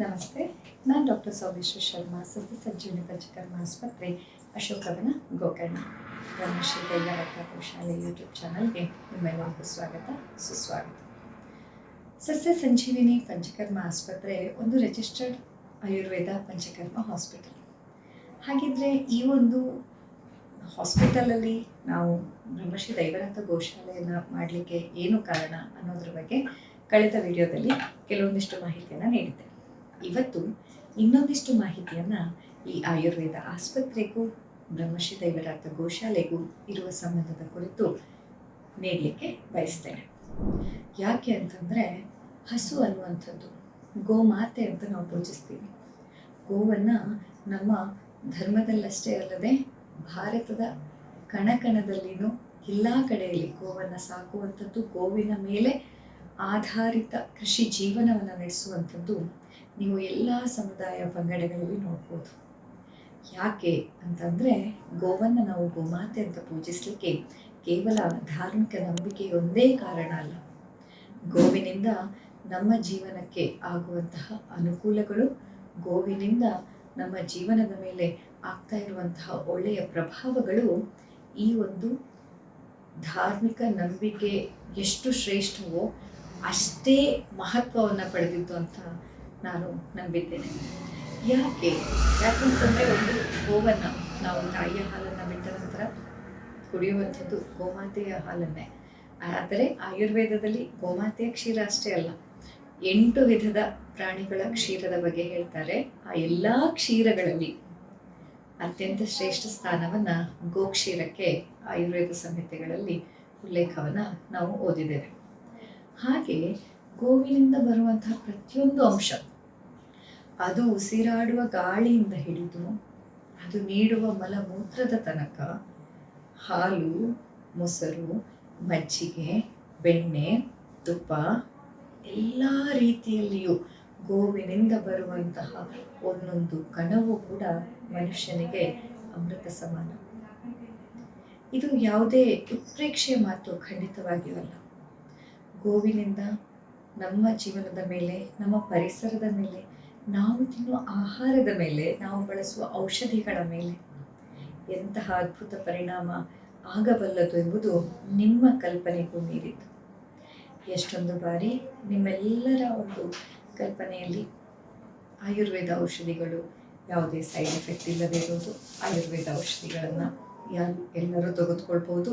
ನಮಸ್ತೆ. ನಾನು ಡಾಕ್ಟರ್ ಸೌಮೇಶ್ವರ್ ಶರ್ಮಾ, ಸಸ್ಯ ಸಂಜೀವನಿ ಪಂಚಕರ್ಮ ಆಸ್ಪತ್ರೆ ಅಶೋಕವನ ಗೋಕರ್ಣ. ಬ್ರಹ್ಮಶ್ರೀ ಕೈಗಾರಿಕಾ ಕೌಶಾಲೆ ಯೂಟ್ಯೂಬ್ ಚಾನಲ್ಗೆ ನಿಮ್ಮೆಲ್ಲರಿಗೂ ಸ್ವಾಗತ, ಸುಸ್ವಾಗತ. ಸಸ್ಯ ಸಂಜೀವಿನಿ ಪಂಚಕರ್ಮ ಆಸ್ಪತ್ರೆ ಒಂದು ರಿಜಿಸ್ಟರ್ಡ್ ಆಯುರ್ವೇದ ಪಂಚಕರ್ಮ ಹಾಸ್ಪಿಟಲ್ ಹಾಗಿದ್ರೆ ಈ ಒಂದು ಹಾಸ್ಪಿಟಲಲ್ಲಿ ನಾವು ಬ್ರಹ್ಮಶ್ರೀ ದೈವನಾಥ ಗೋಶಾಲೆಯನ್ನು ಮಾಡಲಿಕ್ಕೆ ಏನು ಕಾರಣ ಅನ್ನೋದ್ರ ಬಗ್ಗೆ ಕಳೆದ ವಿಡಿಯೋದಲ್ಲಿ ಕೆಲವೊಂದಿಷ್ಟು ಮಾಹಿತಿಯನ್ನು ನೀಡಿದ್ದೆ. ಇವತ್ತು ಇನ್ನೊಂದಿಷ್ಟು ಮಾಹಿತಿಯನ್ನು ಈ ಆಯುರ್ವೇದ ಆಸ್ಪತ್ರೆಗೂ ಬ್ರಹ್ಮಶ್ರೀ ಗೋಶಾಲೆಗೂ ಇರುವ ಸಂಬಂಧದ ಕುರಿತು ನೀಡಲಿಕ್ಕೆ ಬಯಸ್ತೇನೆ. ಯಾಕೆ ಅಂತಂದರೆ ಹಸು ಅನ್ನುವಂಥದ್ದು ಗೋಮಾತೆ ಅಂತ ನಾವು ಪೂಜಿಸ್ತೀವಿ. ಗೋವನ್ನು ನಮ್ಮ ಧರ್ಮದಲ್ಲಷ್ಟೇ ಅಲ್ಲದೆ ಭಾರತದ ಕಣಕಣದಲ್ಲಿನೂ ಎಲ್ಲ ಕಡೆಯಲ್ಲಿ ಗೋವನ್ನು ಸಾಕುವಂಥದ್ದು, ಗೋವಿನ ಮೇಲೆ ಆಧಾರಿತ ಕೃಷಿ ಜೀವನವನ್ನು ನಡೆಸುವಂಥದ್ದು ನೀವು ಎಲ್ಲ ಸಮುದಾಯ ಪಂಗಡಗಳಲ್ಲಿ ನೋಡ್ಬೋದು. ಯಾಕೆ ಅಂತಂದರೆ ಗೋವನ್ನು ನಾವು ಗೋಮಾತೆ ಅಂತ ಪೂಜಿಸಲಿಕ್ಕೆ ಕೇವಲ ಧಾರ್ಮಿಕ ನಂಬಿಕೆಯೊಂದೇ ಕಾರಣ ಅಲ್ಲ. ಗೋವಿನಿಂದ ನಮ್ಮ ಜೀವನಕ್ಕೆ ಆಗುವಂತಹ ಅನುಕೂಲಗಳು, ಗೋವಿನಿಂದ ನಮ್ಮ ಜೀವನದ ಮೇಲೆ ಆಗ್ತಾ ಇರುವಂತಹ ಒಳ್ಳೆಯ ಪ್ರಭಾವಗಳು ಈ ಒಂದು ಧಾರ್ಮಿಕ ನಂಬಿಕೆ ಎಷ್ಟು ಶ್ರೇಷ್ಠವೋ ಅಷ್ಟೇ ಮಹತ್ವವನ್ನು ಪಡೆದಿದ್ದು ಅಂತ ನಾನು ನಂಬಿದ್ದೇನೆ. ಯಾಕೆ? ಯಾಕಂತಂದರೆ ಒಂದು ಗೋವನ್ನು, ನಾವು ತಾಯಿಯ ಹಾಲನ್ನು ಬಿಟ್ಟ ನಂತರ ಕುಡಿಯುವಂಥದ್ದು ಗೋಮಾತೆಯ ಹಾಲನ್ನೇ. ಆದರೆ ಆಯುರ್ವೇದದಲ್ಲಿ ಗೋಮಾತೆಯ ಕ್ಷೀರ ಅಷ್ಟೇ ಅಲ್ಲ. ಎಂಟು ವಿಧದ ಪ್ರಾಣಿಗಳ ಕ್ಷೀರದ ಬಗ್ಗೆ ಹೇಳ್ತಾರೆ. ಆ ಎಲ್ಲ ಕ್ಷೀರಗಳಲ್ಲಿ ಅತ್ಯಂತ ಶ್ರೇಷ್ಠ ಸ್ಥಾನವನ್ನು ಗೋಕ್ಷೀರಕ್ಕೆ ಆಯುರ್ವೇದ ಸಂಹಿತೆಗಳಲ್ಲಿ ಉಲ್ಲೇಖವನ್ನು ನಾವು ಓದಿದ್ದೇವೆ. ಹಾಗೆ ಗೋವಿನಿಂದ ಬರುವಂತಹ ಪ್ರತಿಯೊಂದು ಅಂಶ ಅದು ಉಸಿರಾಡುವ ಗಾಳಿಯಿಂದ ಹಿಡಿದು ಅದು ನೀಡುವ ಮಲಮೂತ್ರದ ತನಕ ಹಾಲು, ಮೊಸರು, ಮಜ್ಜಿಗೆ, ಬೆಣ್ಣೆ, ತುಪ್ಪ ಎಲ್ಲ ರೀತಿಯಲ್ಲಿಯೂ ಗೋವಿನಿಂದ ಬರುವಂತಹ ಒಂದೊಂದು ಕಣವು ಕೂಡ ಮನುಷ್ಯನಿಗೆ ಅಮೃತ ಸಮಾನ. ಇದು ಯಾವುದೇ ಉತ್ಪ್ರೇಕ್ಷೆಯ ಮಾತು ಖಂಡಿತವಾಗಿಯೂ ಅಲ್ಲ. ಗೋವಿನಿಂದ ನಮ್ಮ ಜೀವನದ ಮೇಲೆ, ನಮ್ಮ ಪರಿಸರದ ಮೇಲೆ ನಾವು ತಿನ್ನುವ ಆಹಾರದ ಮೇಲೆ, ನಾವು ಬಳಸುವ ಔಷಧಿಗಳ ಮೇಲೆ ಎಂತಹ ಅದ್ಭುತ ಪರಿಣಾಮ ಆಗಬಲ್ಲದು ಎಂಬುದು ನಿಮ್ಮ ಕಲ್ಪನೆಗೂ ಮೀರಿತು ಎಷ್ಟೊಂದು ಬಾರಿ ನಿಮ್ಮೆಲ್ಲರ ಒಂದು ಕಲ್ಪನೆಯಲ್ಲಿ ಆಯುರ್ವೇದ ಔಷಧಿಗಳು ಯಾವುದೇ ಸೈಡ್ ಎಫೆಕ್ಟ್ ಇಲ್ಲದೇ ಇರೋದು ಆಯುರ್ವೇದ ಔಷಧಿಗಳನ್ನು ಯಾರು ಎಲ್ಲರೂ ತೆಗೆದುಕೊಳ್ಬೋದು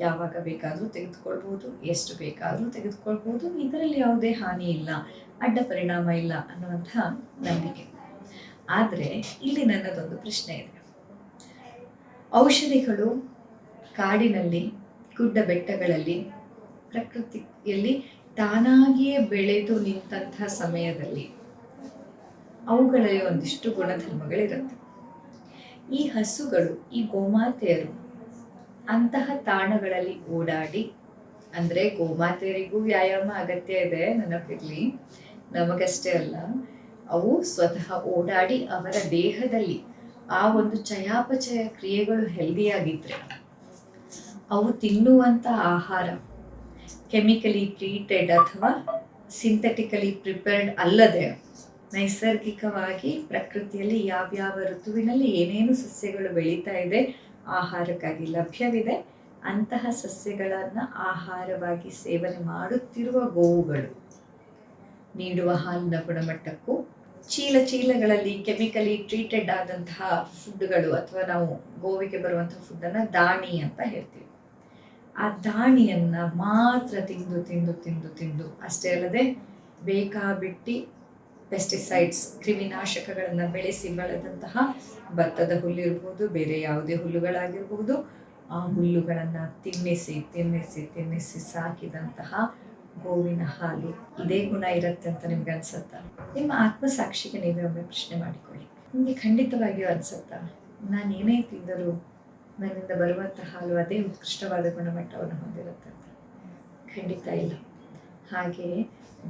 ಯಾವಾಗ ಬೇಕಾದರೂ ತೆಗೆದುಕೊಳ್ಬೋದು ಎಷ್ಟು ಬೇಕಾದರೂ ತೆಗೆದುಕೊಳ್ಬೋದು ಇದರಲ್ಲಿ ಯಾವುದೇ ಹಾನಿ ಇಲ್ಲ, ಅಡ್ಡ ಪರಿಣಾಮ ಇಲ್ಲ ಅನ್ನುವಂಥ ನಂಬಿಕೆ. ಆದರೆ ಇಲ್ಲಿ ನನ್ನದೊಂದು ಪ್ರಶ್ನೆ ಇದೆ. ಔಷಧಿಗಳು ಕಾಡಿನಲ್ಲಿ, ಗುಡ್ಡ ಬೆಟ್ಟಗಳಲ್ಲಿ, ಪ್ರಕೃತಿಯಲ್ಲಿ ತಾನಾಗಿಯೇ ಬೆಳೆದು ನಿಂತಹ ಸಮಯದಲ್ಲಿ ಅವುಗಳಲ್ಲಿ ಒಂದಿಷ್ಟು ಗುಣಧರ್ಮಗಳಿರುತ್ತೆ. ಈ ಹಸುಗಳು, ಈ ಗೋಮಾತೆಯರು ಅಂತಹ ತಾಣಗಳಲ್ಲಿ ಓಡಾಡಿ, ಅಂದ್ರೆ ಗೋಮಾತೆಯರಿಗೂ ವ್ಯಾಯಾಮ ಅಗತ್ಯ ಇದೆ ನೆನಪಿರಲಿ ನಮಗಷ್ಟೇ ಅಲ್ಲ, ಅವು ಸ್ವತಃ ಓಡಾಡಿ ಅವರ ದೇಹದಲ್ಲಿ ಆ ಒಂದು ಚಯಾಪಚಯ ಕ್ರಿಯೆಗಳು ಹೆಲ್ದಿಯಾಗಿದ್ರೆ, ಅವು ತಿನ್ನುವಂತ ಆಹಾರ, ಕೆಮಿಕಲಿ ಟ್ರೀಟೆಡ್ ಅಥವಾ ಸಿಂಥೆಟಿಕಲಿ ಪ್ರಿಪೇರ್ಡ್ ಅಲ್ಲದೆ ನೈಸರ್ಗಿಕವಾಗಿ ಪ್ರಕೃತಿಯಲ್ಲಿ ಯಾವ್ಯಾವ ಋತುವಿನಲ್ಲಿ ಏನೇನು ಸಸ್ಯಗಳು ಬೆಳೀತಾ ಇದೆ ಆಹಾರಕ್ಕಾಗಿ ಲಭ್ಯವಿದೆ. ಅಂತಹ ಸಸ್ಯಗಳನ್ನು ಆಹಾರವಾಗಿ ಸೇವನೆ ಮಾಡುತ್ತಿರುವ ಗೋವುಗಳು. ನೀಡುವ ಹಾಲಿನ ಗುಣಮಟ್ಟಕ್ಕೂ, ಚೀಲ ಚೀಲಗಳಲ್ಲಿ ಕೆಮಿಕಲಿ ಟ್ರೀಟೆಡ್ ಆದಂತಹ ಫುಡ್ಗಳು ಅಥವಾ ನಾವು ಗೋವಿಗೆ ಬರುವಂತಹ ಫುಡ್ಡನ್ನು ದಾಣಿ ಅಂತ ಹೇಳ್ತೀವಿ. ಆ ದಾಣಿಯನ್ನು ಮಾತ್ರ ತಿಂದು ತಿಂದು ತಿಂದು ತಿಂದು ಅಷ್ಟೇ ಅಲ್ಲದೆ ಬೇಕಾಬಿಟ್ಟಿ ಪೆಸ್ಟಿಸೈಡ್ಸ್ ಕ್ರಿಮಿನಾಶಕಗಳನ್ನು ಬೆಳೆಸಿ ಬೆಳೆದಂತಹ ಭತ್ತದ ಹುಲ್ಲಿರ್ಬೋದು ಬೇರೆ ಯಾವುದೇ ಹುಲ್ಲುಗಳಾಗಿರ್ಬೋದು, ಆ ಹುಲ್ಲುಗಳನ್ನು ತಿನ್ನಿಸಿ ತಿನ್ನಿಸಿ ತಿನ್ನಿಸಿ ಸಾಕಿದಂತಹ ಗೋವಿನ ಹಾಲು. ಇದೇ ಗುಣ ಇರುತ್ತೆ ಅಂತ ನಿಮ್ಗೆ ಅನ್ಸುತ್ತಾ? ನಿಮ್ಮ ಆತ್ಮಸಾಕ್ಷಿಗೆ ನೀವೇ ಒಮ್ಮೆ ಪ್ರಶ್ನೆ ಮಾಡಿಕೊಳ್ಳಿ. ನಿಮಗೆ ಖಂಡಿತವಾಗಿಯೂ ಅನ್ಸುತ್ತಾ? ನಾನು ಏನೇ ತಿಂದರೂ ನನ್ನಿಂದ ಬರುವಂತಹ ಹಾಲು ಅದೇ ಉತ್ಕೃಷ್ಟವಾದ ಗುಣಮಟ್ಟವನ್ನು ಹೊಂದಿರುತ್ತೆ ಅಂತ. ಖಂಡಿತ ಇಲ್ಲ. ಹಾಗೆಯೇ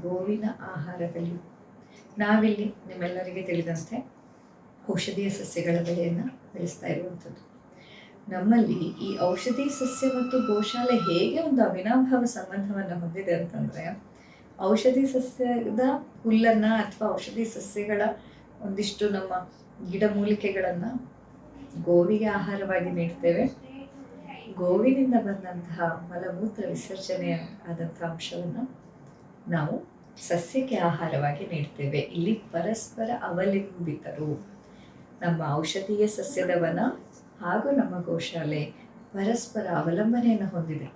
ಗೋವಿನ ಆಹಾರದಲ್ಲಿ ನಾವಿಲ್ಲಿ ನಿಮ್ಮೆಲ್ಲರಿಗೆ ತಿಳಿದಂತೆ ಔಷಧೀಯ ಸಸ್ಯಗಳ ಬೆಳೆಯನ್ನು ಬೆಳೆಸ್ತಾ ಇರುವಂಥದ್ದು. ನಮ್ಮಲ್ಲಿ ಈ ಔಷಧಿ ಸಸ್ಯ ಮತ್ತು ಗೋಶಾಲೆ ಹೇಗೆ ಒಂದು ಅವಿನಾಭಾವ ಸಂಬಂಧವನ್ನು ಹೊಂದಿದೆ ಅಂತಂದರೆ, ಔಷಧಿ ಸಸ್ಯದ ಹುಲ್ಲನ್ನು ಅಥವಾ ಔಷಧಿ ಸಸ್ಯಗಳ ಒಂದಿಷ್ಟು ನಮ್ಮ ಗಿಡಮೂಲಿಕೆಗಳನ್ನು ಗೋವಿಗೆ ಆಹಾರವಾಗಿ ನೀಡ್ತೇವೆ. ಗೋವಿನಿಂದ ಬಂದಂತಹ ಮಲಮೂತ್ರ ವಿಸರ್ಜನೆ ಆದಂಥ ಅಂಶವನ್ನು ನಾವು ಸಸ್ಯಕ್ಕೆ ಆಹಾರವಾಗಿ ನೀಡ್ತೇವೆ. ಇಲ್ಲಿ ಪರಸ್ಪರ ಅವಲಂಬಿತರು. ನಮ್ಮ ಔಷಧೀಯ ಸಸ್ಯದ ವನ ಹಾಗೂ ನಮ್ಮ ಗೋಶಾಲೆ ಪರಸ್ಪರ ಅವಲಂಬನೆಯನ್ನು ಹೊಂದಿದೆ.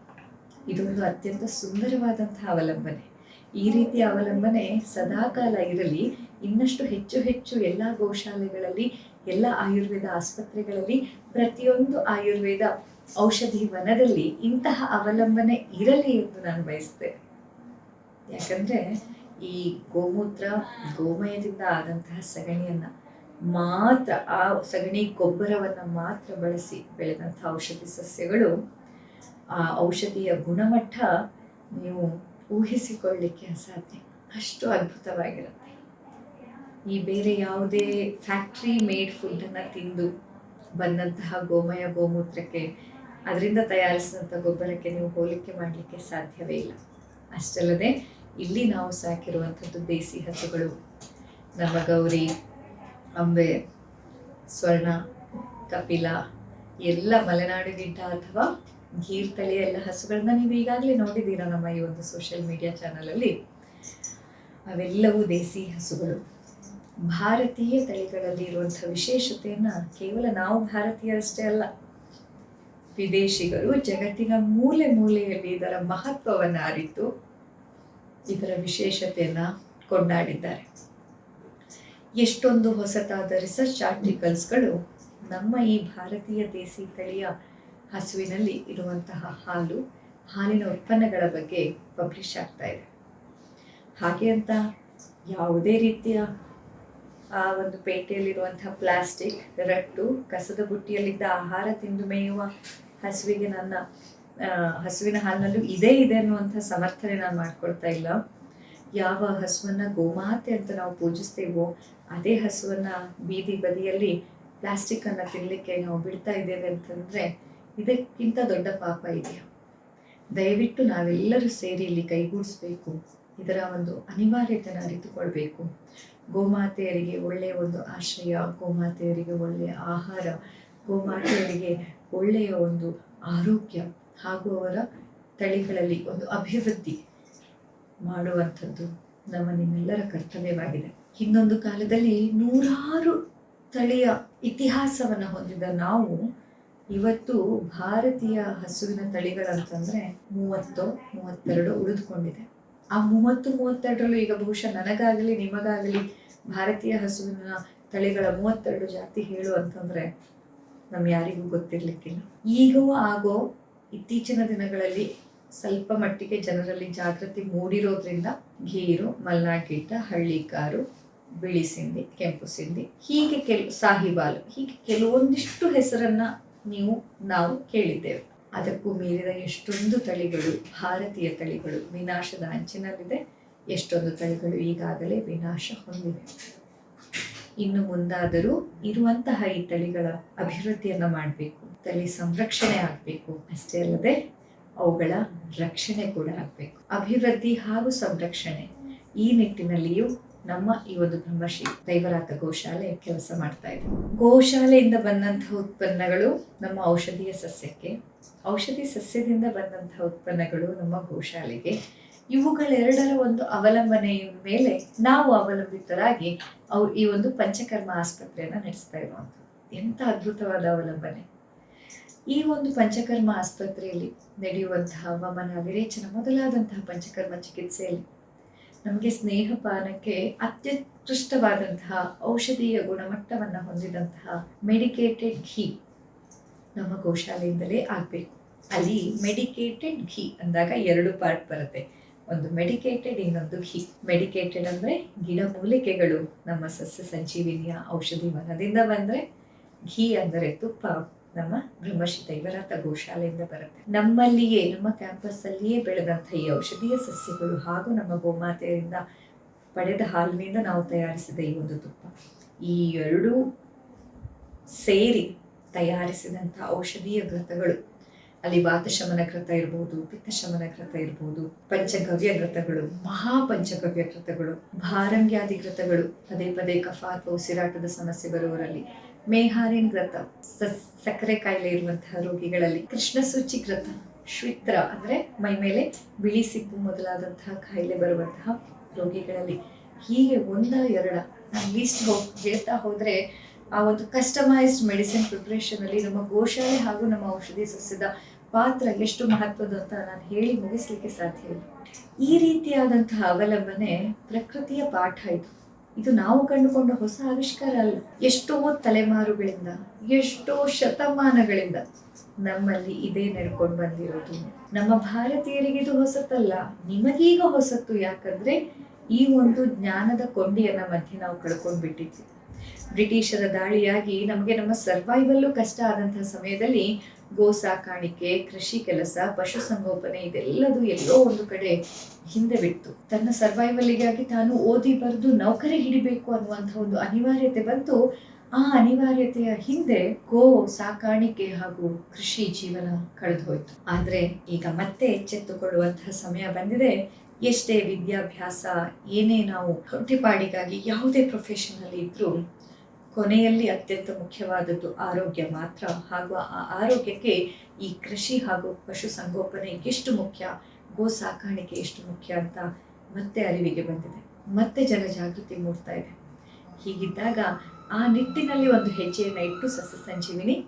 ಇದೊಂದು ಅತ್ಯಂತ ಸುಂದರವಾದಂತಹ ಅವಲಂಬನೆ. ಈ ರೀತಿಯ ಅವಲಂಬನೆ ಸದಾಕಾಲ ಇರಲಿ, ಇನ್ನಷ್ಟು ಹೆಚ್ಚು ಹೆಚ್ಚು ಎಲ್ಲ ಗೋಶಾಲೆಗಳಲ್ಲಿ, ಎಲ್ಲ ಆಯುರ್ವೇದ ಆಸ್ಪತ್ರೆಗಳಲ್ಲಿ, ಪ್ರತಿಯೊಂದು ಆಯುರ್ವೇದ ಔಷಧಿ ವನದಲ್ಲಿ ಇಂತಹ ಅವಲಂಬನೆ ಇರಲಿ ಎಂದು ನಾನು ಬಯಸ್ತೇನೆ. ಯಾಕಂದ್ರೆ ಈ ಗೋಮೂತ್ರ ಗೋಮಯದಿಂದ ಆದಂತಹ ಸಗಣಿಯನ್ನ ಮಾತ್ರ, ಆ ಸಗಣಿ ಗೊಬ್ಬರವನ್ನ ಮಾತ್ರ ಬಳಸಿ ಬೆಳೆದಂತಹ ಔಷಧಿ ಸಸ್ಯಗಳು, ಆ ಔಷಧಿಯ ಗುಣಮಟ್ಟ ನೀವು ಊಹಿಸಿಕೊಳ್ಳಿಕ್ಕೆ ಅಸಾಧ್ಯ. ಅಷ್ಟು ಅದ್ಭುತವಾಗಿರುತ್ತೆ. ಈ ಬೇರೆ ಯಾವುದೇ ಫ್ಯಾಕ್ಟ್ರಿ ಮೇಡ್ ಫುಡ್ಡನ್ನು ತಿಂದು ಬಂದಂತಹ ಗೋಮಯ ಗೋಮೂತ್ರಕ್ಕೆ, ಅದರಿಂದ ತಯಾರಿಸಿದಂಥ ಗೊಬ್ಬರಕ್ಕೆ ನೀವು ಹೋಲಿಕೆ ಮಾಡಲಿಕ್ಕೆ ಸಾಧ್ಯವೇ ಇಲ್ಲ. ಅಷ್ಟಲ್ಲದೆ ಇಲ್ಲಿ ನಾವು ಸಾಕಿರುವಂಥದ್ದು ದೇಸಿ ಹಸುಗಳು. ನಮ್ಮ ಗೌರಿ, ಅಂಬೆ, ಸ್ವರ್ಣ, ಕಪಿಲ, ಎಲ್ಲ ಮಲೆನಾಡು ಗಿಡ್ಡ ಅಥವಾ ಗೀರ್ ತಳಿಯ ಎಲ್ಲ ಹಸುಗಳನ್ನ ನೀವು ಈಗಾಗಲೇ ನೋಡಿದ್ದೀರಾ ನಮ್ಮ ಈ ಒಂದು ಸೋಷಿಯಲ್ ಮೀಡಿಯಾ ಚಾನಲಲ್ಲಿ ಅವೆಲ್ಲವೂ ದೇಸಿ ಹಸುಗಳು. ಭಾರತೀಯ ತಳಿಗಳಲ್ಲಿ ಇರುವಂಥ ವಿಶೇಷತೆಯನ್ನು ಕೇವಲ ನಾವು ಭಾರತೀಯರಷ್ಟೇ ಅಲ್ಲ. ವಿದೇಶಿಗರು ಜಗತ್ತಿನ ಮೂಲೆ ಮೂಲೆಯಲ್ಲಿ ಇದರ ಮಹತ್ವವನ್ನು ಅರಿತು ಇದರ ವಿಶೇಷತೆಯನ್ನು ಕೊಂಡಾಡಿದ್ದಾರೆ. ಎಷ್ಟೊಂದು ಹೊಸತಾದ ರಿಸರ್ಚ್ ಆರ್ಟಿಕಲ್ಸ್ಗಳು ನಮ್ಮ ಈ ಭಾರತೀಯ ದೇಸಿ ತಳಿಯ ಹಸುವಿನಲ್ಲಿ ಇರುವಂತಹ ಹಾಲು, ಹಾಲಿನ ಉತ್ಪನ್ನಗಳ ಬಗ್ಗೆ ಪಬ್ಲಿಷ್ ಆಗ್ತಾ ಇದೆ. ಹಾಗೆ ಅಂತ ಯಾವುದೇ ರೀತಿಯ, ಆ ಒಂದು ಪೇಟೆಯಲ್ಲಿರುವಂತಹ ಪ್ಲಾಸ್ಟಿಕ್ ರಟ್ಟು, ಕಸದ ಬುಟ್ಟಿಯಲ್ಲಿದ್ದ ಆಹಾರ ತಿಂದು ಮೇಯುವ ಹಸುವಿಗೆ ನನ್ನ ಹಸುವಿನ ಹಾಲಿನಲ್ಲೂ ಇದೇ ಇದೆ ಅನ್ನುವಂಥ ಸಮರ್ಥನೆ ನಾನು ಮಾಡ್ಕೊಳ್ತಾ ಇಲ್ಲ. ಯಾವ ಹಸುವನ್ನ ಗೋಮಾತೆ ಅಂತ ನಾವು ಪೂಜಿಸ್ತೇವೋ, ಅದೇ ಹಸುವನ್ನ ಬೀದಿ ಬದಿಯಲ್ಲಿ ಪ್ಲಾಸ್ಟಿಕ್ ಅನ್ನ ತಿನ್ಲಿಕ್ಕೆ ನಾವು ಬಿಡ್ತಾ ಇದ್ದೇವೆ ಅಂತಂದ್ರೆ ಇದಕ್ಕಿಂತ ದೊಡ್ಡ ಪಾಪ ಇದೆಯಾ? ದಯವಿಟ್ಟು ನಾವೆಲ್ಲರೂ ಸೇರಿ ಇಲ್ಲಿ ಕೈಗೂಡಿಸ್ಬೇಕು. ಇದರ ಒಂದು ಅನಿವಾರ್ಯತೆನ ಅರಿತುಕೊಳ್ಬೇಕು. ಗೋಮಾತೆಯರಿಗೆ ಒಳ್ಳೆಯ ಒಂದು ಆಶ್ರಯ, ಗೋಮಾತೆಯರಿಗೆ ಒಳ್ಳೆಯ ಆಹಾರ, ಗೋಮಾತೆಯರಿಗೆ ಒಳ್ಳೆಯ ಒಂದು ಆರೋಗ್ಯ. ಹಾಗೂ ಅವರ ತಳಿಗಳಲ್ಲಿ ಒಂದು ಅಭಿವೃದ್ಧಿ ಮಾಡುವಂಥದ್ದು ನಮ್ಮ ನಿಮ್ಮೆಲ್ಲರ ಕರ್ತವ್ಯವಾಗಿದೆ. ಹಿಂದೊಂದು ಕಾಲದಲ್ಲಿ ನೂರಾರು ತಳಿಯ ಇತಿಹಾಸವನ್ನು ಹೊಂದಿದ ನಾವು ಇವತ್ತು ಭಾರತೀಯ ಹಸುವಿನ ತಳಿಗಳಂತಂದ್ರೆ ಮೂವತ್ತು, ಮೂವತ್ತೆರಡು ಉಳಿದುಕೊಂಡಿದೆ. ಆ ಮೂವತ್ತು, ಮೂವತ್ತೆರಡರಲ್ಲೂ ಈಗ ಬಹುಶಃ ನನಗಾಗಲಿ ನಿಮಗಾಗಲಿ ಭಾರತೀಯ ಹಸುವಿನ ತಳಿಗಳ ಮೂವತ್ತೆರಡು ಜಾತಿ ಹೇಳು ಅಂತಂದ್ರೆ ನಮ್ ಯಾರಿಗೂ ಗೊತ್ತಿರ್ಲಿಕ್ಕಿಲ್ಲ. ಈಗೂ ಆಗೋ ಇತ್ತೀಚಿನ ದಿನಗಳಲ್ಲಿ ಸ್ವಲ್ಪ ಮಟ್ಟಿಗೆ ಜನರಲ್ಲಿ ಜಾಗೃತಿ ಮೂಡಿರೋದ್ರಿಂದ ಗೀರು, ಮಲ್ನಾಡ್ ಗಿಡ್ಡ, ಹಳ್ಳಿಕಾರು, ಬಿಳಿ ಸಿಂಧಿ, ಕೆಂಪು ಸಿಂಧಿ, ಹೀಗೆ ಕೆಲ ಸಾಹಿಬಾಲು ಹೀಗೆ ಕೆಲವೊಂದಿಷ್ಟು ಹೆಸರನ್ನ ನೀವು, ನಾವು ಕೇಳಿದ್ದೇವೆ. ಅದಕ್ಕೂ ಮೀರಿದ ಎಷ್ಟೊಂದು ತಳಿಗಳು, ಭಾರತೀಯ ತಳಿಗಳು ವಿನಾಶದ ಅಂಚಿನಲ್ಲಿದೆ. ಎಷ್ಟೊಂದು ತಳಿಗಳು ಈಗಾಗಲೇ ವಿನಾಶ ಹೊಂದಿವೆ. ಇನ್ನು ಮುಂದಾದರೂ ಇರುವಂತಹ ಈ ತಳಿಗಳ ಅಭಿವೃದ್ಧಿಯನ್ನು ಮಾಡಬೇಕು. ತಳಿ ಸಂರಕ್ಷಣೆ ಆಗಬೇಕು. ಅಷ್ಟೇ ಅಲ್ಲದೆ ಅವುಗಳ ರಕ್ಷಣೆ ಕೂಡ ಆಗಬೇಕು. ಅಭಿವೃದ್ಧಿ ಹಾಗೂ ಸಂರಕ್ಷಣೆ ಈ ನಿಟ್ಟಿನಲ್ಲಿಯೂ ನಮ್ಮ ಈ ಒಂದು ಬ್ರಹ್ಮಶ್ರೀ ದೈವರಾತ ಗೋಶಾಲೆ ಕೆಲಸ ಮಾಡ್ತಾ ಇದೆ. ಗೋಶಾಲೆಯಿಂದ ಬಂದಂತಹ ಉತ್ಪನ್ನಗಳು ನಮ್ಮ ಔಷಧೀಯ ಸಸ್ಯಕ್ಕೆ. ಔಷಧಿ ಸಸ್ಯದಿಂದ ಬಂದಂತಹ ಉತ್ಪನ್ನಗಳು ನಮ್ಮ ಗೋಶಾಲೆಗೆ ಇವುಗಳೆರಡರ ಒಂದು ಅವಲಂಬನೆಯ ಮೇಲೆ ನಾವು ಅವಲಂಬಿತರಾಗಿ ಅವ್ರು ಈ ಒಂದು ಪಂಚಕರ್ಮ ಆಸ್ಪತ್ರೆಯನ್ನ ನಡೆಸ್ತಾ ಇರುವಂಥದ್ದು. ಎಂತ ಅದ್ಭುತವಾದ ಅವಲಂಬನೆ. ಈ ಒಂದು ಪಂಚಕರ್ಮ ಆಸ್ಪತ್ರೆಯಲ್ಲಿ ನಡೆಯುವಂತಹ ವಮನ, ವಿರೇಚನ ಮೊದಲಾದಂತಹ ಪಂಚಕರ್ಮ ಚಿಕಿತ್ಸೆಯಲ್ಲಿ ನಮಗೆ ಸ್ನೇಹಪಾನಕ್ಕೆ ಅತ್ಯುತ್ಕೃಷ್ಟವಾದಂತಹ ಔಷಧೀಯ ಗುಣಮಟ್ಟವನ್ನು ಹೊಂದಿದಂತಹ ಮೆಡಿಕೇಟೆಡ್ ಘೀ ನಮ್ಮ ಗೋಶಾಲೆಯಿಂದಲೇ ಆಗಬೇಕು. ಅಲ್ಲಿ ಮೆಡಿಕೇಟೆಡ್ ಘೀ ಅಂದಾಗ ಎರಡು ಪಾರ್ಟ್ ಬರುತ್ತೆ. ಒಂದು ಮೆಡಿಕೇಟೆಡ್ ಇನ್ನೊಂದು ಘಿ. ಮೆಡಿಕೇಟೆಡ್ ಅಂದ್ರೆ ಗಿಡಮೂಲಿಕೆಗಳು ನಮ್ಮ ಸಸ್ಯ ಸಂಜೀವಿನಿಯ ಔಷಧಿ ವನದಿಂದ ಬಂದರೆ ಘೀ ಅಂದರೆ ತುಪ್ಪ. ನಮ್ಮ ಬ್ರಹ್ಮಶ್ರೀ ಗೋಶಾಲೆಯಿಂದ ಬರುತ್ತೆ. ನಮ್ಮಲ್ಲಿಯೇ, ನಮ್ಮ ಕ್ಯಾಂಪಸ್ ಅಲ್ಲಿಯೇ ಬೆಳೆದಂಥ ಈ ಔಷಧೀಯ ಸಸ್ಯಗಳು ಹಾಗೂ ನಮ್ಮ ಗೋಮಾತೆಯಿಂದ ಪಡೆದ ಹಾಲಿನಿಂದ ನಾವು ತಯಾರಿಸಿದ ಈ ಒಂದು ತುಪ್ಪ. ಈ ಎರಡೂ ಸೇರಿ ತಯಾರಿಸಿದಂಥ ಔಷಧೀಯ ಘೃತಗಳು ಅಲ್ಲಿ ವಾತಶಮನ ಕೃತ ಇರ್ಬೋದು, ಪಿತ್ತಶಮನ ಕೃತ ಇರ್ಬೋದು, ಪಂಚಗವ್ಯ ಕೃತಗಳು, ಮಹಾಪಂಚಗವ್ಯ ಕೃತಗಳು, ಭಾರಂಗ್ಯಾದಿ ಕೃತಗಳು, ಪದೇ ಪದೇ ಕಫ ಅಥವಾ ಉಸಿರಾಟದ ಸಮಸ್ಯೆ ಬರುವವರಲ್ಲಿ ಮೇಹಾರಿನ್ ವ್ರತ ಸ- ಸಕ್ಕರೆ ಕಾಯಿಲೆ ಇರುವಂತಹ ರೋಗಿಗಳಲ್ಲಿ ಕೃಷ್ಣ ಸೂಚಿ ಕೃತ, ಶ್ವಿತ್ರ ಅಂದ್ರೆ ಮೈ ಮೇಲೆ ಬಿಳಿ ಸಿಪ್ಪು ಮೊದಲಾದಂತಹ ಕಾಯಿಲೆ ಬರುವಂತಹ ರೋಗಿಗಳಲ್ಲಿ ಹೀಗೆ ಒಂದ ಎರಡ ಲೀಸ್ಟ್ ಹೋಗ್ ಹೇಳ್ತಾ ಹೋದ್ರೆ ಆ ಒಂದು ಕಸ್ಟಮೈಸ್ಡ್ ಮೆಡಿಸಿನ್ ಪ್ರಿಪ್ರೇಷನ್ ಅಲ್ಲಿ ನಮ್ಮ ಗೋಶಾಲೆ ಹಾಗೂ ನಮ್ಮ ಔಷಧಿ ಸಸ್ಯದ ಪಾತ್ರ ಎಷ್ಟು ಮಹತ್ವದ ಅಂತ ನಾನು ಹೇಳಿ ಮುಗಿಸ್ಲಿಕ್ಕೆ ಸಾಧ್ಯ ಇಲ್ಲ. ಈ ರೀತಿಯಾದಂತಹ ಅವಲಂಬನೆ ಪ್ರಕೃತಿಯ ಪಾಠ ಇದು. ಇದು ನಾವು ಕಂಡುಕೊಂಡ ಹೊಸ ಆವಿಷ್ಕಾರ ಅಲ್ಲ. ಎಷ್ಟೋ ತಲೆಮಾರುಗಳಿಂದ, ಎಷ್ಟೋ ಶತಮಾನಗಳಿಂದ ನಮ್ಮಲ್ಲಿ ಇದೇ ನಡ್ಕೊಂಡು ಬಂದಿರೋದು. ನಮ್ಮ ಭಾರತೀಯರಿಗೆ ಇದು ಹೊಸತಲ್ಲ. ನಿಮಗೀಗ ಹೊಸತ್ತು ಯಾಕಂದ್ರೆ ಈ ಒಂದು ಜ್ಞಾನದ ಕೊಂಡಿಯನ್ನ ಮಧ್ಯೆ ನಾವು ಕಳ್ಕೊಂಡು ಬಿಟ್ಟಿದ್ವಿ ಬ್ರಿಟಿಷರ ದಾಳಿಯಾಗಿ ನಮಗೆ ನಮ್ಮ ಸರ್ವೈವಲ್ಲು ಕಷ್ಟ ಆದಂತಹ ಸಮಯದಲ್ಲಿ ಗೋ ಸಾಕಾಣಿಕೆ ಕೃಷಿ ಕೆಲಸ ಪಶುಸಂಗೋಪನೆ ಇದೆಲ್ಲದೂ ಎಲ್ಲೋ ಒಂದು ಕಡೆ ಹಿಂದೆ ಬಿಟ್ಟು ತನ್ನ ಸರ್ವೈವಲ್ಗಾಗಿ ತಾನು ಓದಿ ಬರೆದು ನೌಕರಿ ಹಿಡಿಬೇಕು ಅನ್ನುವಂಥ ಒಂದು ಅನಿವಾರ್ಯತೆ ಬಂತು. ಆ ಅನಿವಾರ್ಯತೆಯ ಹಿಂದೆ ಗೋ ಸಾಕಾಣಿಕೆ ಹಾಗೂ ಕೃಷಿ ಜೀವನ ಕಳೆದು ಹೋಯ್ತು ಆದ್ರೆ ಈಗ ಮತ್ತೆ ಎಚ್ಚೆತ್ತುಕೊಳ್ಳುವಂತಹ ಸಮಯ ಬಂದಿದೆ. ಎಷ್ಟೇ ವಿದ್ಯಾಭ್ಯಾಸ, ಏನೇ ನಾವು ಹೊಟ್ಟೆಪಾಡಿಗಾಗಿ ಯಾವುದೇ ಪ್ರೊಫೆಷನಲ್ಲಿ ಇದ್ರೂ ಕೊನೆಯಲ್ಲಿ ಅತ್ಯಂತ ಮುಖ್ಯವಾದದ್ದು ಆರೋಗ್ಯ ಮಾತ್ರ. ಹಾಗೂ ಆ ಆರೋಗ್ಯಕ್ಕೆ ಈ ಕೃಷಿ ಹಾಗೂ ಪಶುಸಂಗೋಪನೆ ಎಷ್ಟು ಮುಖ್ಯ, ಗೋ ಸಾಕಾಣಿಕೆ ಎಷ್ಟು ಮುಖ್ಯ ಅಂತ ಮತ್ತೆ ಅರಿವಿಗೆ ಬಂದಿದೆ. ಮತ್ತೆ ಜನಜಾಗೃತಿ ಮೂಡ್ತಾ ಇದೆ. ಹೀಗಿದ್ದಾಗ ಆ ನಿಟ್ಟಿನಲ್ಲಿ ಒಂದು ಹೆಜ್ಜೆಯನ್ನು ಇಟ್ಟು ಸಸ್ಯ ಸಂಜೀವಿನಿ,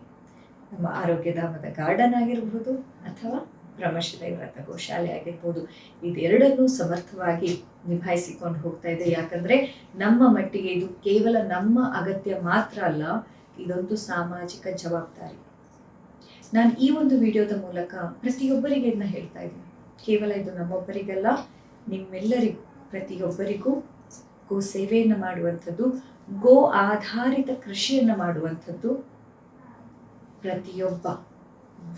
ನಮ್ಮ ಆರೋಗ್ಯಧಾಮದ ಗಾರ್ಡನ್ ಆಗಿರಬಹುದು ಅಥವಾ ಬ್ರಹ್ಮಶ್ರೀ ವ್ರತ ಗೋಶಾಲೆ ಆಗಿರ್ಬೋದು ಇದೆರಡನ್ನೂ ಸಮರ್ಥವಾಗಿ ನಿಭಾಯಿಸಿಕೊಂಡು ಹೋಗ್ತಾ ಇದೆ. ಯಾಕಂದ್ರೆ ನಮ್ಮ ಮಟ್ಟಿಗೆ ಇದು ಕೇವಲ ನಮ್ಮ ಅಗತ್ಯ ಮಾತ್ರ ಅಲ್ಲ, ಇದೊಂದು ಸಾಮಾಜಿಕ ಜವಾಬ್ದಾರಿ. ನಾನು ಈ ಒಂದು ವಿಡಿಯೋದ ಮೂಲಕ ಪ್ರತಿಯೊಬ್ಬರಿಗೆ ಇದನ್ನ ಹೇಳ್ತಾ ಇದ್ದೀನಿ. ಕೇವಲ ಇದು ನಮ್ಮೊಬ್ಬರಿಗಲ್ಲ, ನಿಮ್ಮೆಲ್ಲರಿಗೂ, ಪ್ರತಿಯೊಬ್ಬರಿಗೂ ಗೋ ಸೇವೆಯನ್ನು ಮಾಡುವಂಥದ್ದು, ಗೋ ಆಧಾರಿತ ಕೃಷಿಯನ್ನು ಮಾಡುವಂಥದ್ದು ಪ್ರತಿಯೊಬ್ಬ.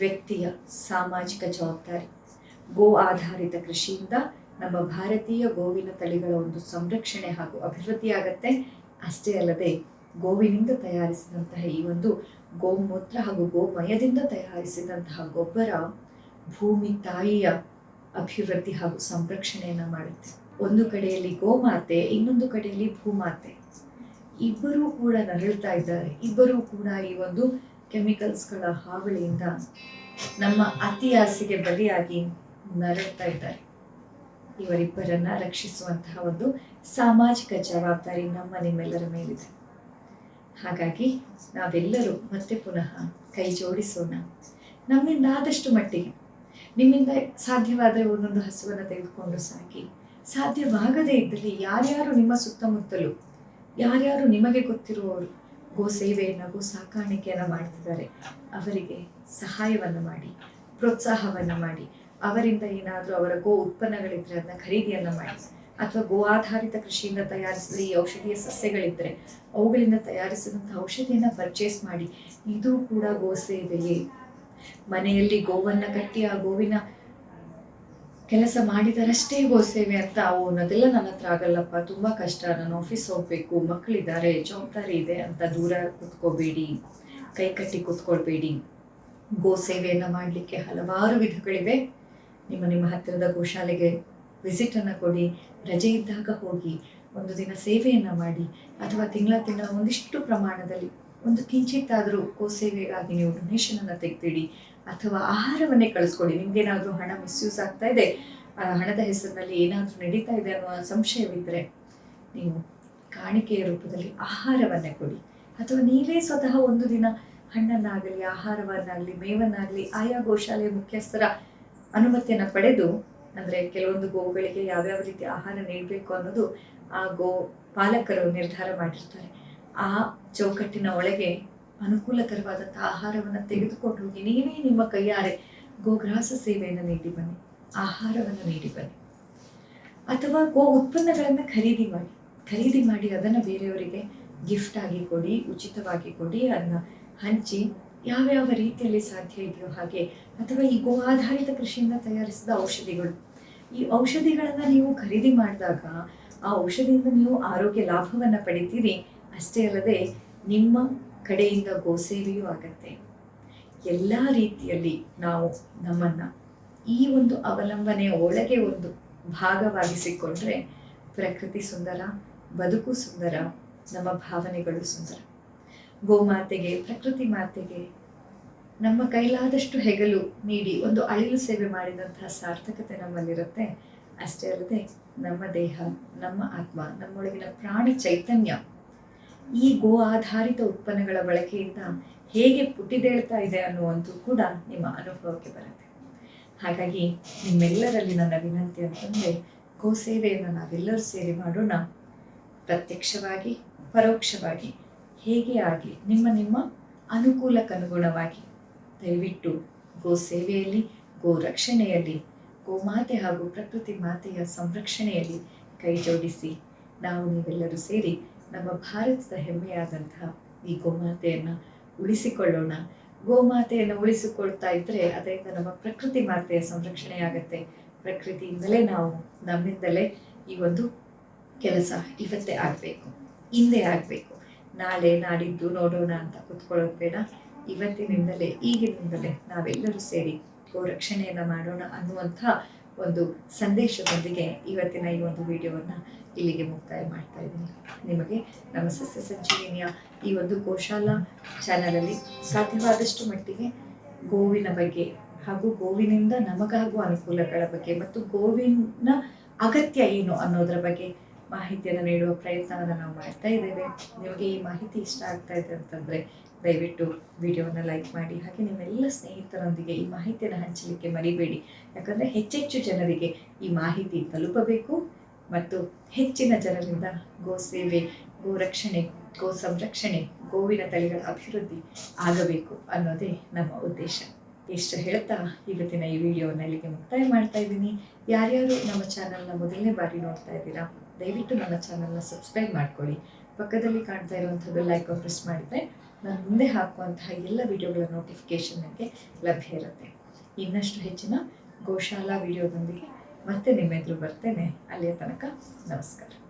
ವ್ಯಕ್ತಿಯ ಸಾಮಾಜಿಕ ಜವಾಬ್ದಾರಿ. ಗೋ ಆಧಾರಿತ ಕೃಷಿಯಿಂದ ನಮ್ಮ ಭಾರತೀಯ ಗೋವಿನ ತಳಿಗಳ ಒಂದು ಸಂರಕ್ಷಣೆ ಹಾಗೂ ಅಭಿವೃದ್ಧಿ ಆಗತ್ತೆ. ಅಷ್ಟೇ ಅಲ್ಲದೆ ಗೋವಿನಿಂದ ತಯಾರಿಸಿದಂತಹ ಈ ಒಂದು ಗೋಮೂತ್ರ ಹಾಗೂ ಗೋಮಯದಿಂದ ತಯಾರಿಸಿದಂತಹ ಗೊಬ್ಬರ ಭೂಮಿ ತಾಯಿಯ ಅಭಿವೃದ್ಧಿ ಹಾಗೂ ಸಂರಕ್ಷಣೆಯನ್ನು ಮಾಡುತ್ತೆ. ಒಂದು ಕಡೆಯಲ್ಲಿ ಗೋಮಾತೆ, ಇನ್ನೊಂದು ಕಡೆಯಲ್ಲಿ ಭೂಮಾತೆ. ಇಬ್ಬರೂ ಕೂಡ ನರಳ್ತಾ ಇದ್ದಾರೆ. ಇಬ್ಬರೂ ಕೂಡ ಈ ಒಂದು ಕೆಮಿಕಲ್ಸ್ಗಳ ಹಾವಳಿಯಿಂದ ನಮ್ಮ ಅತಿ ಆಸೆಗೆ ಬಲಿಯಾಗಿ ನರಳ್ತಾ ಇದ್ದಾರೆ. ಇವರಿಬ್ಬರನ್ನ ರಕ್ಷಿಸುವಂತಹ ಒಂದು ಸಾಮಾಜಿಕ ಜವಾಬ್ದಾರಿ ನಮ್ಮ ನಿಮ್ಮೆಲ್ಲರ ಮೇಲಿದೆ. ಹಾಗಾಗಿ ನಾವೆಲ್ಲರೂ ಮತ್ತೆ ಪುನಃ ಕೈ ಜೋಡಿಸೋಣ. ನಮ್ಮಿಂದ ಆದಷ್ಟು ಮಟ್ಟಿಗೆ, ನಿಮ್ಮಿಂದ ಸಾಧ್ಯವಾದರೆ ಒಂದೊಂದು ಹಸುವನ್ನು ತೆಗೆದುಕೊಂಡು ಸಾಕಿ. ಸಾಧ್ಯವಾಗದೇ ಇದ್ದಲ್ಲಿ ಯಾರ್ಯಾರು ನಿಮ್ಮ ಸುತ್ತಮುತ್ತಲು, ಯಾರ್ಯಾರು ನಿಮಗೆ ಗೊತ್ತಿರುವವರು ಗೋ ಸೇವೆಯನ್ನು ಗೋ ಸಾಕಾಣಿಕೆಯನ್ನು ಮಾಡ್ತಿದ್ದಾರೆ. ಅವರಿಗೆ ಸಹಾಯವನ್ನು ಮಾಡಿ, ಪ್ರೋತ್ಸಾಹವನ್ನು ಮಾಡಿ. ಅವರಿಂದ ಏನಾದರೂ ಅವರ ಗೋ ಉತ್ಪನ್ನಗಳಿದ್ದರೆ ಅದನ್ನ ಖರೀದಿಯನ್ನ ಮಾಡಿ. ಅಥವಾ ಗೋ ಆಧಾರಿತ ಕೃಷಿಯಿಂದ ತಯಾರಿಸಿದ ಈ ಔಷಧೀಯ ಸಸ್ಯಗಳಿದ್ದರೆ ಅವುಗಳಿಂದ ತಯಾರಿಸಿದಂಥ ಔಷಧಿಯನ್ನ ಪರ್ಚೇಸ್ ಮಾಡಿ. ಇದು ಕೂಡ ಗೋ ಸೇವೆಯೇ. ಮನೆಯಲ್ಲಿ ಗೋವನ್ನು ಕಟ್ಟಿ ಆ ಗೋವಿನ ಕೆಲಸ ಮಾಡಿದರಷ್ಟೇ ಗೋ ಸೇವೆ ಅಂತ ಅವು ಅನ್ನೋದೆಲ್ಲ ನನ್ನ ಹತ್ರ ಆಗಲ್ಲಪ್ಪ. ತುಂಬ ಕಷ್ಟ. ನಾನು ಆಫೀಸ್ ಹೋಗ್ಬೇಕು. ಮಕ್ಕಳಿದ್ದಾರೆ ಜವಾಬ್ದಾರಿ ಇದೆ ಅಂತ ದೂರ ಕುತ್ಕೋಬೇಡಿ. ಕೈ ಕಟ್ಟಿ ಕೂತ್ಕೊಳ್ಬೇಡಿ. ಗೋ ಸೇವೆಯನ್ನು ಮಾಡಲಿಕ್ಕೆ ಹಲವಾರು ವಿಧಗಳಿವೆ. ನಿಮ್ಮ ನಿಮ್ಮ ಹತ್ತಿರದ ಗೋಶಾಲೆಗೆ ವಿಸಿಟನ್ನು ಕೊಡಿ. ರಜೆ ಇದ್ದಾಗ ಹೋಗಿ ಒಂದು ದಿನ ಸೇವೆಯನ್ನು ಮಾಡಿ. ಅಥವಾ ತಿಂಗಳ ತಿಂಗಳ ಒಂದಿಷ್ಟು ಪ್ರಮಾಣದಲ್ಲಿ ಒಂದು ಕಿಂಚಿತ್ತಾದರೂ ಗೋ ಸೇವೆಗಾಗಿ ನೀವು ಡೊನೇಷನನ್ನು ತೆಗೆದಿಡಿ. ಅಥವಾ ಆಹಾರವನ್ನೇ ಕಳಿಸ್ಕೊಡಿ ನಿಮ್ಗೇನಾದರೂ ಹಣ ಮಿಸ್ಯೂಸ್ ಆಗ್ತಾ ಇದೆ ಹಣದ ಹೆಸರಿನಲ್ಲಿ ಏನಾದರೂ ನಡೀತಾ ಇದೆ ಅನ್ನುವ ಸಂಶಯವಿದ್ದರೆ ನೀವು ಕಾಣಿಕೆಯ ರೂಪದಲ್ಲಿ ಆಹಾರವನ್ನೇ ಕೊಡಿ. ಅಥವಾ ನೀವೇ ಸ್ವತಃ ಒಂದು ದಿನ ಹಣ್ಣನ್ನಾಗಲಿ, ಆಹಾರವನ್ನಾಗಲಿ, ಮೇವನ್ನಾಗಲಿ, ಆಯಾ ಗೋಶಾಲೆಯ ಮುಖ್ಯಸ್ಥರ ಅನುಮತಿಯನ್ನು ಪಡೆದು, ಅಂದರೆ ಕೆಲವೊಂದು ಗೋಗಳಿಗೆ ಯಾವ್ಯಾವ ರೀತಿ ಆಹಾರ ನೀಡಬೇಕು ಅನ್ನೋದು ಆ ಗೋ ಪಾಲಕರು ನಿರ್ಧಾರ ಮಾಡಿರ್ತಾರೆ. ಆ ಚೌಕಟ್ಟಿನ ಒಳಗೆ ಅನುಕೂಲಕರವಾದಂಥ ಆಹಾರವನ್ನು ತೆಗೆದುಕೊಂಡು ಹೋಗಿ, ನೀವೇ ನಿಮ್ಮ ಕೈಯಾರೆ ಗೋಗ್ರಾಸ ಸೇವೆಯನ್ನು ನೀಡಿ ಬನ್ನಿ, ಆಹಾರವನ್ನು ನೀಡಿ ಬನ್ನಿ. ಅಥವಾ ಗೋ ಉತ್ಪನ್ನಗಳನ್ನು ಖರೀದಿ ಮಾಡಿ ಖರೀದಿ ಮಾಡಿ ಅದನ್ನು ಬೇರೆಯವರಿಗೆ ಗಿಫ್ಟ್ ಆಗಿ ಕೊಡಿ, ಉಚಿತವಾಗಿ ಕೊಡಿ ಅದನ್ನ ಹಂಚಿ, ಯಾವ್ಯಾವ ರೀತಿಯಲ್ಲಿ ಸಾಧ್ಯ ಇದೆಯೋ ಹಾಗೆ, ಅಥವಾ ಈ ಗೋ ಆಧಾರಿತ ಕೃಷಿಯಿಂದ ತಯಾರಿಸಿದ ಔಷಧಿಗಳು. ಈ ಔಷಧಿಗಳನ್ನು ನೀವು ಖರೀದಿ ಮಾಡಿದಾಗ, ಆ ಔಷಧಿಯಿಂದ ನೀವು ಆರೋಗ್ಯ ಲಾಭವನ್ನು ಪಡಿತೀರಿ. ಅಷ್ಟೇ ಅಲ್ಲದೆ, ನಿಮ್ಮ ಕಡೆಯಿಂದ ಗೋಸೇವೆಯೂ ಆಗತ್ತೆ. ಎಲ್ಲ ರೀತಿಯಲ್ಲಿ ನಾವು ನಮ್ಮನ್ನು ಈ ಒಂದು ಅವಲಂಬನೆಯ ಒಳಗೆ ಒಂದು ಭಾಗವಾಗಿಸಿಕೊಂಡ್ರೆ ಪ್ರಕೃತಿ ಸುಂದರ, ಬದುಕು ಸುಂದರ, ನಮ್ಮ ಭಾವನೆಗಳು ಸುಂದರ. ಗೋಮಾತೆಗೆ, ಪ್ರಕೃತಿ ಮಾತೆಗೆ ನಮ್ಮ ಕೈಲಾದಷ್ಟು ಹೆಗಲು ನೀಡಿ ಒಂದು ಅಳಿಲು ಸೇವೆ ಮಾಡಿದಂತಹ ಸಾರ್ಥಕತೆ ನಮ್ಮಲ್ಲಿರುತ್ತೆ. ಅಷ್ಟೇ ಅಲ್ಲದೆ ನಮ್ಮ ದೇಹ, ನಮ್ಮ ಆತ್ಮ, ನಮ್ಮೊಳಗಿನ ಪ್ರಾಣಿ ಚೈತನ್ಯ ಈ ಗೋ ಆಧಾರಿತ ಉತ್ಪನ್ನಗಳ ಬಳಕೆಯಿಂದ ಹೇಗೆ ಪುಟಿದೇಳ್ತಾ ಇದೆ ಅನ್ನುವಂತೂ ಕೂಡ ನಿಮ್ಮ ಅನುಭವಕ್ಕೆ ಬರುತ್ತೆ. ಹಾಗಾಗಿ ನಿಮ್ಮೆಲ್ಲರಲ್ಲಿ ನನ್ನ ವಿನಂತಿ ಅಂತಂದರೆ ಗೋ ಸೇವೆಯನ್ನು ನಾವೆಲ್ಲರೂ ಸೇರಿ ಮಾಡೋಣ. ಪ್ರತ್ಯಕ್ಷವಾಗಿ, ಪರೋಕ್ಷವಾಗಿ, ಹೇಗೆ ಆಗಲಿ, ನಿಮ್ಮ ನಿಮ್ಮ ಅನುಕೂಲಕ್ಕನುಗುಣವಾಗಿ. ದಯವಿಟ್ಟು ಗೋ ಸೇವೆಯಲ್ಲಿ, ಗೋ ರಕ್ಷಣೆಯಲ್ಲಿ ಗೋಮಾತೆ ಹಾಗೂ ಪ್ರಕೃತಿ ಮಾತೆಯ ಸಂರಕ್ಷಣೆಯಲ್ಲಿ ಕೈ ಜೋಡಿಸಿ ನಾವು ನೀವೆಲ್ಲರೂ ಸೇರಿ ನಮ್ಮ ಭಾರತದ ಹೆಮ್ಮೆಯಾದಂತಹ ಈ ಗೋಮಾತೆಯನ್ನು ಉಳಿಸಿಕೊಳ್ಳೋಣ. ಗೋಮಾತೆಯನ್ನು ಉಳಿಸಿಕೊಳ್ತಾ ಇದ್ದರೆ ಅದರಿಂದ ನಮ್ಮ ಪ್ರಕೃತಿ ಮಾತೆಯ ಸಂರಕ್ಷಣೆ ಆಗುತ್ತೆ. ಪ್ರಕೃತಿಯಿಂದಲೇ ನಾವು ನಮ್ಮಿಂದಲೇ ಈ ಒಂದು ಕೆಲಸ ಇವತ್ತೇ ಆಗಬೇಕು, ಹಿಂದೆ ಆಗಬೇಕು. ನಾಳೆ ನಾಡಿದ್ದು ನೋಡೋಣ ಅಂತ ಕುತ್ಕೊಳ್ಳೋದು ಬೇಡ. ಇವತ್ತಿನಿಂದಲೇ, ಈಗಿನಿಂದಲೇ ನಾವೆಲ್ಲರೂ ಸೇರಿ ಗೋರಕ್ಷಣೆಯನ್ನು ಮಾಡೋಣ ಅನ್ನುವಂಥ ಒಂದು ಸಂದೇಶದೊಂದಿಗೆ ಇವತ್ತಿನ ಈ ಒಂದು ವಿಡಿಯೋವನ್ನು ಇಲ್ಲಿಗೆ ಮುಕ್ತಾಯ ಮಾಡ್ತಾ ಇದ್ದೀನಿ. ನಿಮಗೆ ನಮ್ಮ ಸಸ್ಯ ಸಂಜೀವಿನಿಯ ಈ ಒಂದು ಗೋಶಾಲಾ ಚಾನಲಲ್ಲಿ ಸಾಧ್ಯವಾದಷ್ಟು ಮಟ್ಟಿಗೆ ಗೋವಿನ ಬಗ್ಗೆ ಹಾಗೂ ಗೋವಿನಿಂದ ನಮಗಾಗುವ ಅನುಕೂಲಗಳ ಬಗ್ಗೆ ಮತ್ತು ಗೋವಿನ ಅಗತ್ಯ ಏನು ಅನ್ನೋದರ ಬಗ್ಗೆ ಮಾಹಿತಿಯನ್ನು ನೀಡುವ ಪ್ರಯತ್ನವನ್ನು ನಾವು ಮಾಡ್ತಾ ಇದ್ದೇವೆ. ನಿಮಗೆ ಈ ಮಾಹಿತಿ ಇಷ್ಟ ಆಗ್ತಾ ಇದೆ ಅಂತಂದರೆ ದಯವಿಟ್ಟು ವಿಡಿಯೋನ ಲೈಕ್ ಮಾಡಿ, ಹಾಗೆ ನಿಮ್ಮೆಲ್ಲ ಸ್ನೇಹಿತರೊಂದಿಗೆ ಈ ಮಾಹಿತಿಯನ್ನು ಹಂಚಲಿಕ್ಕೆ ಮರಿಬೇಡಿ. ಯಾಕಂದರೆ ಹೆಚ್ಚೆಚ್ಚು ಜನರಿಗೆ ಈ ಮಾಹಿತಿ ತಲುಪಬೇಕು ಮತ್ತು ಹೆಚ್ಚಿನ ಜನರಿಂದ ಗೋ ಸೇವೆ, ಗೋ ರಕ್ಷಣೆ, ಗೋ ಸಂರಕ್ಷಣೆ, ಗೋವಿನ ತಳಿಗಳ ಅಭಿವೃದ್ಧಿ ಆಗಬೇಕು ಅನ್ನೋದೇ ನಮ್ಮ ಉದ್ದೇಶ. ಎಷ್ಟು ಹೇಳ್ತಾ ಇವತ್ತಿನ ಈ ವಿಡಿಯೋನ ಇಲ್ಲಿಗೆ ಮುಕ್ತಾಯ ಮಾಡ್ತಾ ಇದ್ದೀನಿ. ಯಾರ್ಯಾರು ನಮ್ಮ ಚಾನಲ್ನ ಮೊದಲನೇ ಬಾರಿ ನೋಡ್ತಾ ಇದ್ದೀರಾ, ದಯವಿಟ್ಟು ನಮ್ಮ ಚಾನಲ್ನ ಸಬ್ಸ್ಕ್ರೈಬ್ ಮಾಡ್ಕೊಳ್ಳಿ. ಪಕ್ಕದಲ್ಲಿ ಕಾಣ್ತಾ ಇರುವಂಥ ಬೆಲ್ ಐಕಾನ್ ಪ್ರೆಸ್ ಮಾಡಿದರೆ ನಾನು ಮುಂದೆ ಹಾಕುವಂತಹ ಎಲ್ಲ ವಿಡಿಯೋಗಳ ನೋಟಿಫಿಕೇಶನ್ ನನಗೆ ಲಭ್ಯ ಇರುತ್ತೆ. ಇನ್ನಷ್ಟು ಹೆಚ್ಚಿನ ಗೋಶಾಲಾ ವಿಡಿಯೋದೊಂದಿಗೆ ಮತ್ತೆ ನಿಮ್ಮೆದುರು ಬರ್ತೇನೆ. ಅಲ್ಲಿಯ ತನಕ ನಮಸ್ಕಾರ.